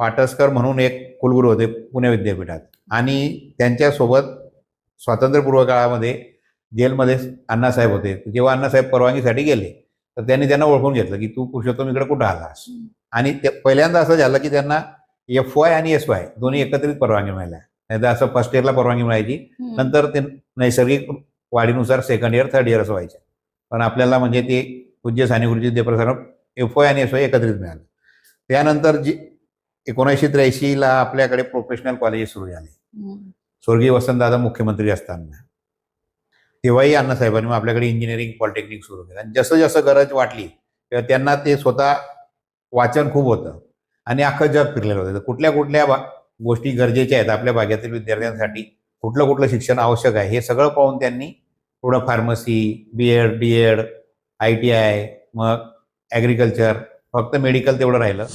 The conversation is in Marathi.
पाटसकर म्हणून एक कुलगुरू होते पुणे विद्यापीठात. आणि त्यांच्यासोबत स्वातंत्र्यपूर्व काळामध्ये जेलमध्ये अण्णासाहेब होते. जेव्हा अण्णासाहेब परवानगीसाठी गेले तर त्यांनी त्यांना ओळखून घेतलं की तू पुरुषोत्तम इकडे कुठं आलास. आणि ते पहिल्यांदा असं झालं की त्यांना एफ वाय आणि एस वाय दोन्ही एकत्रित परवानगी मिळाल्या. नाही तर असं फर्स्ट इयरला परवानगी मिळायची. नंतर ते नैसर्गिक वाढीनुसार सेकंड इयर थर्ड इयर असं व्हायचं. पण आपल्याला म्हणजे ते पूज्य साने गुरुजी देवप्रसाद एफ वाय आणि एस वाय एकत्रित मिळालं. त्यानंतर जी एकोणीसशे त्र्याऐंशीला आपल्याकडे प्रोफेशनल कॉलेजेस सुरू झाले. स्वर्गीय वसंतदादा मुख्यमंत्री असताना. तेव्हाही अण्णासाहेबांनी मग आपल्याकडे इंजिनिअरिंग पॉलिटेक्निक सुरू केलं. आणि जसं जसं गरज वाटली तेव्हा त्यांना ते स्वतः वाचन खूप होतं. आणि अख्खं जग फिरलेलं होतं. कुठल्या कुठल्या गोष्टी गरजेच्या आहेत आपल्या भागातील विद्यार्थ्यांसाठी कुठलं कुठलं शिक्षण आवश्यक आहे हे सगळं पाहून त्यांनी थोडं pharmacy B Ed D Ed I T I मग ॲग्रिकल्चर फक्त मेडिकल तेवढं राहिलं.